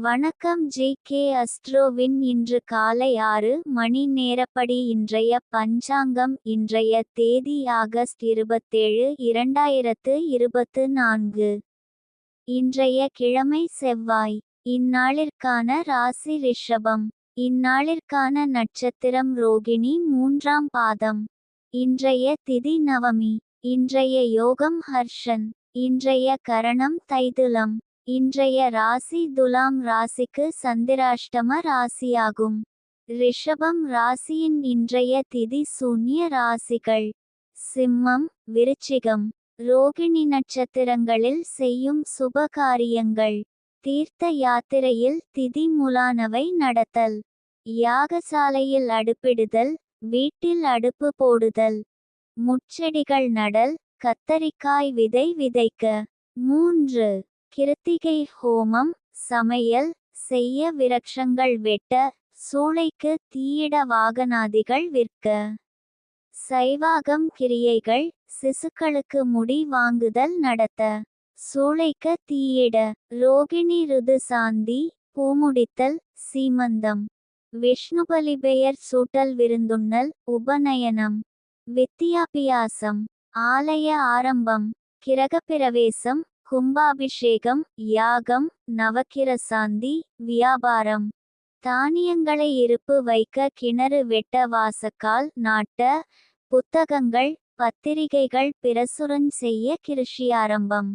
வணக்கம் G K அஸ்ட்ரோவின் இன்று காலை ஆறு மணி நேரப்படி இன்றைய பஞ்சாங்கம் இன்றைய தேதி ஆகஸ்ட் இருபத்தேழு இரண்டாயிரத்து இருபத்து நான்கு. இன்றைய கிழமை செவ்வாய். இந்நாளிற்கான ராசி ரிஷபம். இந்நாளிற்கான நட்சத்திரம் ரோகிணி மூன்றாம் பாதம். இன்றைய திதி நவமி. இன்றைய யோகம் ஹர்ஷன். இன்றைய கரணம் தைதுலம். இன்றைய ராசி துலாம் ராசிக்கு சந்திராஷ்டம ராசியாகும். ரிஷபம் ராசியின் இன்றைய திதி சூன்ய ராசிகள். சிம்மம் விருச்சிகம். ரோகிணி நட்சத்திரங்களில் செய்யும் சுப காரியங்கள் தீர்த்த யாத்திரையில் திதி முலானவை நடத்தல். யாகசாலையில் அடுப்பிடுதல் வீட்டில் அடுப்பு போடுதல். முட்செடிகள் நடல் கத்தரிக்காய் விதை விதைக்க. மூன்று. கிருத்திகை ஹோமம் சமையல் செய்ய விரக்ஷங்கள் வெட்ட சூளைக்கு தீயிட வாகனாதிகள் விற்க. சைவாகம் கிரியைகள் சிசுக்களுக்கு முடி வாங்குதல் நடத்த. சூளைக்க தீயிட ரோகிணி ருது சாந்தி பூமுடித்தல் சீமந்தம். விஷ்ணுபலி பெயர் சூட்டல் விருந்துண்ணல் உபநயனம். வித்தியாபியாசம் ஆலய ஆரம்பம் கிரகப்பிரவேசம் கும்பாபிஷேகம் யாகம் நவக்கிரசாந்தி வியாபாரம். தானியங்களை இருப்பு வைக்க கிணறு வெட்ட வாசக்கால் நாட்ட புத்தகங்கள் பத்திரிகைகள் பிரசுரன் செய்ய கிருஷி ஆரம்பம்.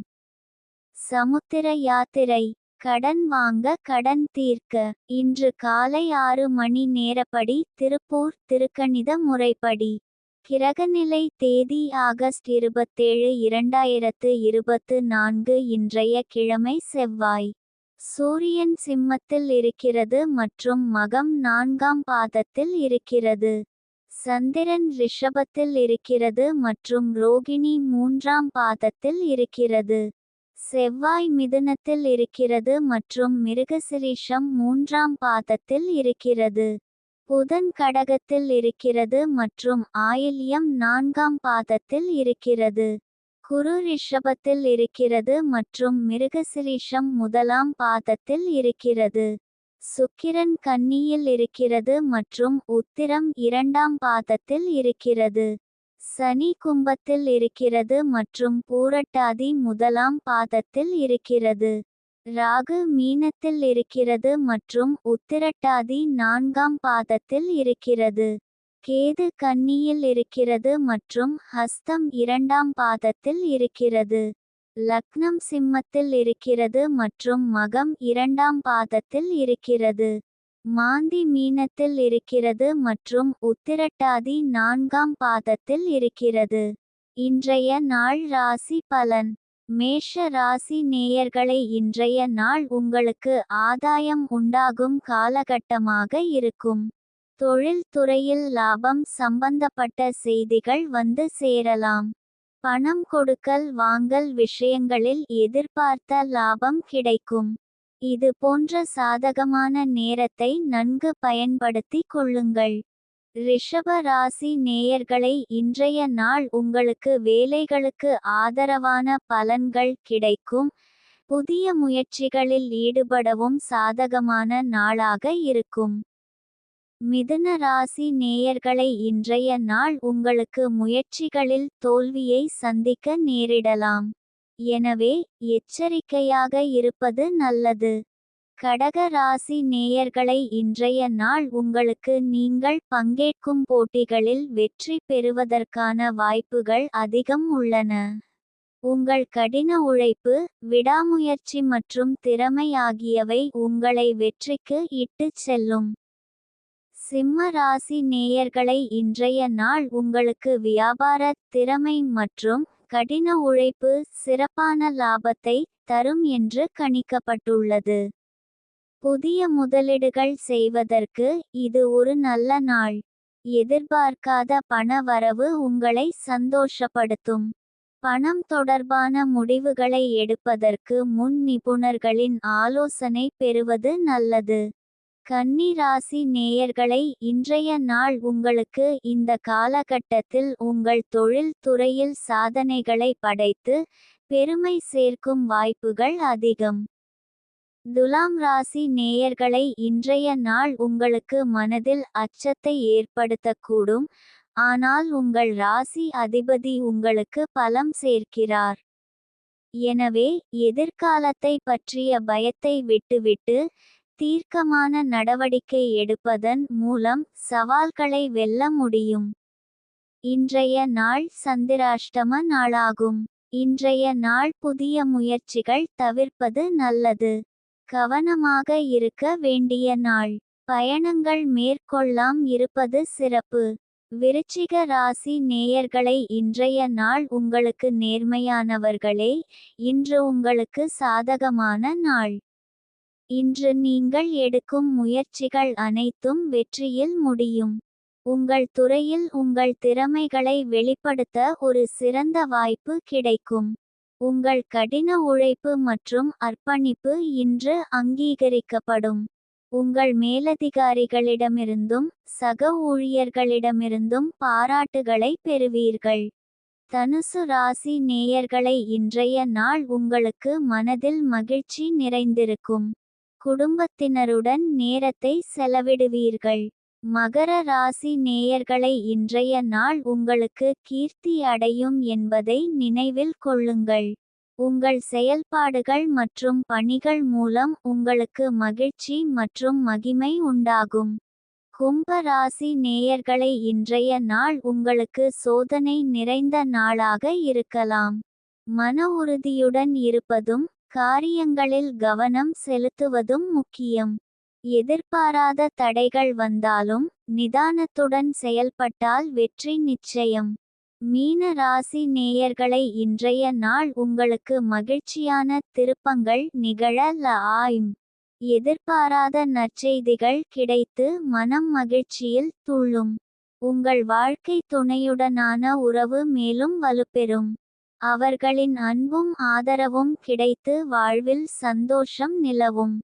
சமுத்திர யாத்திரை கடன் வாங்க கடன் தீர்க்க. இன்று காலை ஆறு மணி நேரப்படி திருப்பூர் திருக்கணித முறைப்படி. கிரகநிலை தேதி ஆகஸ்ட் இருபத்தேழு இரண்டாயிரத்து இருபத்து நான்கு இன்றைய கிழமை செவ்வாய். சூரியன் சிம்மத்தில் இருக்கிறது மற்றும் மகம் நான்காம் பாதத்தில் இருக்கிறது. சந்திரன் ரிஷபத்தில் இருக்கிறது மற்றும் ரோகிணி மூன்றாம் பாதத்தில் இருக்கிறது. செவ்வாய் மிதுனத்தில் இருக்கிறது மற்றும் மிருகசிரீஷம் மூன்றாம் பாதத்தில் இருக்கிறது. புதன் கடகத்தில் இருக்கிறது மற்றும் ஆயில்யம் நான்காம் பாதத்தில் இருக்கிறது. குரு ரிஷபத்தில் இருக்கிறது மற்றும் மிருகசிரீஷம் முதலாம் பாதத்தில் இருக்கிறது. சுக்கிரன் கன்னியில் இருக்கிறது மற்றும் உத்திரம் இரண்டாம் பாதத்தில் இருக்கிறது. சனி கும்பத்தில் இருக்கிறது மற்றும் பூரட்டாதி முதலாம் பாதத்தில் இருக்கிறது. ராகு மீனத்தில் இருக்கிறது மற்றும் உத்திரட்டாதி நான்காம் பாதத்தில் இருக்கிறது. கேது கன்னியில் இருக்கிறது மற்றும் ஹஸ்தம் இரண்டாம் பாதத்தில் இருக்கிறது. லக்னம் சிம்மத்தில் இருக்கிறது மற்றும் மகம் இரண்டாம் பாதத்தில் இருக்கிறது. மாந்தி மீனத்தில் இருக்கிறது மற்றும் உத்திரட்டாதி நான்காம் பாதத்தில் இருக்கிறது. இன்றைய நாள் ராசி பலன். மேஷ ராசி நேயர்களை இன்றைய நாள் உங்களுக்கு ஆதாயம் உண்டாகும் காலகட்டமாக இருக்கும். தொழில் துறையில் லாபம் சம்பந்தப்பட்ட செய்திகள் வந்து சேரலாம். பணம் கொடுக்கல் வாங்கல் விஷயங்களில் எதிர்பார்த்த லாபம் கிடைக்கும். இது போன்ற சாதகமான நேரத்தை நன்கு பயன்படுத்திக் கொள்ளுங்கள். ரிஷப ராசி நேயர்களை இன்றைய நாள் உங்களுக்கு வேலைகளுக்கு ஆதரவான பலன்கள் கிடைக்கும். புதிய முயற்சிகளில் ஈடுபடவும் சாதகமான நாளாக இருக்கும். மிதுன ராசி நேயர்களை இன்றைய நாள் உங்களுக்கு முயற்சிகளில் தோல்வியை சந்திக்க நேரிடலாம். எனவே எச்சரிக்கையாக இருப்பது நல்லது. கடக ராசி நேயர்களை இன்றைய நாள் உங்களுக்கு நீங்கள் பங்கேற்கும் போட்டிகளில் வெற்றி பெறுவதற்கான வாய்ப்புகள் அதிகம் உள்ளன. உங்கள் கடின உழைப்பு விடாமுயற்சி மற்றும் திறமை ஆகியவை உங்களை வெற்றிக்கு இட்டுச் செல்லும். சிம்ம ராசி நேயர்களை இன்றைய நாள் உங்களுக்கு வியாபார திறமை மற்றும் கடின உழைப்பு சிறப்பான லாபத்தை தரும் என்று கணிக்கப்பட்டுள்ளது. புதிய முதலீடுகள் செய்வதற்கு இது ஒரு நல்ல நாள். எதிர்பார்க்காத பண வரவு உங்களை சந்தோஷப்படுத்தும். பணம் தொடர்பான முடிவுகளை எடுப்பதற்கு முன் நிபுணர்களின் ஆலோசனை பெறுவது நல்லது. கன்னி ராசி நேயர்களை இன்றைய நாள் உங்களுக்கு இந்த காலகட்டத்தில் உங்கள் தொழில் துறையில் சாதனைகளை படைத்து பெருமை சேர்க்கும் வாய்ப்புகள் அதிகம். துலாம் ராசி நேயர்களை இன்றைய நாள் உங்களுக்கு மனதில் அச்சத்தை ஏற்படுத்தக்கூடும். ஆனால் உங்கள் ராசி அதிபதி உங்களுக்கு பலம் சேர்க்கிறார். எனவே எதிர்காலத்தை பற்றிய பயத்தை விட்டுவிட்டு தீர்க்கமான நடவடிக்கை எடுப்பதன் மூலம் சவால்களை வெல்ல முடியும். இன்றைய நாள் சந்திராஷ்டம நாளாகும். இன்றைய நாள் புதிய முயற்சிகள் தவிர்ப்பது நல்லது. கவனமாக இருக்க வேண்டிய நாள். பயணங்கள் மேற்கொள்ளாம் இருப்பது சிறப்பு. விருச்சிக ராசி நேயர்களை இன்றைய நாள் உங்களுக்கு நேர்மையானவர்களே இன்று உங்களுக்கு சாதகமான நாள். இன்று நீங்கள் எடுக்கும் முயற்சிகள் அனைத்தும் வெற்றியில் முடியும். உங்கள் துறையில் உங்கள் திறமைகளை வெளிப்படுத்த ஒரு சிறந்த வாய்ப்பு கிடைக்கும். உங்கள் கடின உழைப்பு மற்றும் அர்ப்பணிப்பு இன்று அங்கீகரிக்கப்படும். உங்கள் மேலதிகாரிகளிடமிருந்தும் சக ஊழியர்களிடமிருந்தும் பாராட்டுகளை பெறுவீர்கள். தனுசு ராசி நேயர்களை இன்றைய நாள் உங்களுக்கு மனதில் மகிழ்ச்சி நிறைந்திருக்கும். குடும்பத்தினருடன் நேரத்தை செலவிடுவீர்கள். மகர ராசி நேயர்களை இன்றைய நாள் உங்களுக்கு கீர்த்தி அடையும் என்பதை நினைவில் கொள்ளுங்கள். உங்கள் செயல்பாடுகள் மற்றும் பணிகள் மூலம் உங்களுக்கு மகிழ்ச்சி மற்றும் மகிமை உண்டாகும். கும்ப ராசி நேயர்களை இன்றைய நாள் உங்களுக்கு சோதனை நிறைந்த நாளாக இருக்கலாம். மன உறுதியுடன் இருப்பதும் காரியங்களில் கவனம் செலுத்துவதும் முக்கியம். எதிர்பாராத தடைகள் வந்தாலும் நிதானத்துடன் செயல்பட்டால் வெற்றி நிச்சயம். மீன ராசி நேயர்களை இன்றைய நாள் உங்களுக்கு மகிழ்ச்சியான திருப்பங்கள் நிகழ ஆயும். எதிர்பாராத நற்செய்திகள் கிடைத்து மனம் மகிழ்ச்சியில் துள்ளும். உங்கள் வாழ்க்கை துணையுடனான உறவு மேலும் வலுப்பெறும். அவர்களின் அன்பும் ஆதரவும் கிடைத்து வாழ்வில் சந்தோஷம் நிலவும்.